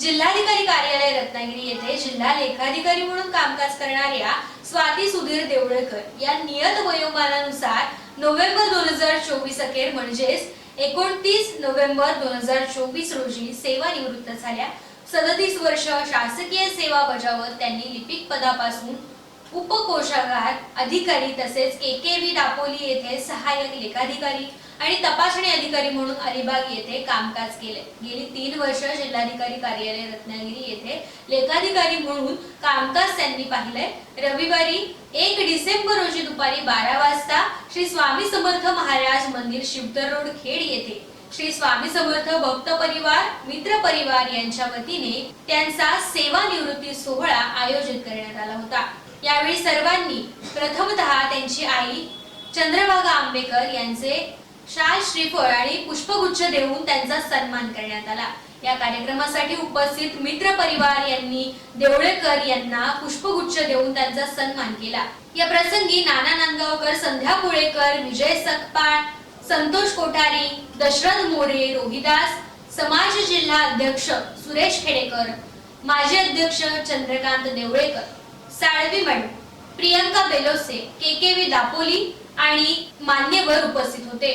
जिल्हाधिकारी कार्यालय रत्नागिरी येथे जिल्हा लेखाधिकारी म्हणून कामकाज करणाऱ्या स्वाती सुधीर देवळेकर या नियत वयोमानानुसार नोव्हेंबर दोन हजार चोवीस अखेर म्हणजेच एकोणतीस नोव्हेंबर दोन हजार चोवीस रोजी सेवानिवृत्त झाल्या. सदतीस वर्ष शासकीय सेवा बजावत त्यांनी लिपिक पदापासून उपकोषागार अधिकारी तसेच के के व्ही दापोली येथे सहाय्यक लेखाधिकारी आणि तपासणी अधिकारी म्हणून अलिबाग येथे कामकाज केले. गेली तीन वर्ष जिल्हाधिकारी कार्यालय रत्नागिरी येथे लेखाधिकारी म्हणून कामकाज त्यांनी पाहिलंय. रविवारी एक डिसेंबर रोजी दुपारी बारा वाजता श्री स्वामी समर्थ महाराज मंदिर शिवतर रोड खेड येथे श्री स्वामी समर्थ भक्त परिवार मित्र परिवार यांच्या वतीने त्यांचा सेवानिवृत्ती सोहळा आयोजित करण्यात आला होता. यावेळी सर्वांनी प्रथमतः त्यांची आई चंद्रभागा आंबेकर यांचे शाल श्रीफळ आणि पुष्पगुच्छ देऊन त्यांचा सन्मान करण्यात आला. या कार्यक्रमासाठी उपस्थित मित्र परिवार यांनी देवळेकर यांना पुष्पगुच्छ देऊन त्यांचा सन्मान केला. या प्रसंगी नाना नांदगावकर संध्या पुळेकर विजय सकपाळ संतोष कोठारी दशरथ मोरे रोहिदास समाज जिल्हा अध्यक्ष सुरेश खेडेकर माजी अध्यक्ष Chandrakant Deolekar. Salvi madam Priyanka Belose K K V Dapoli आणि मान्यवर उपस्थित होते.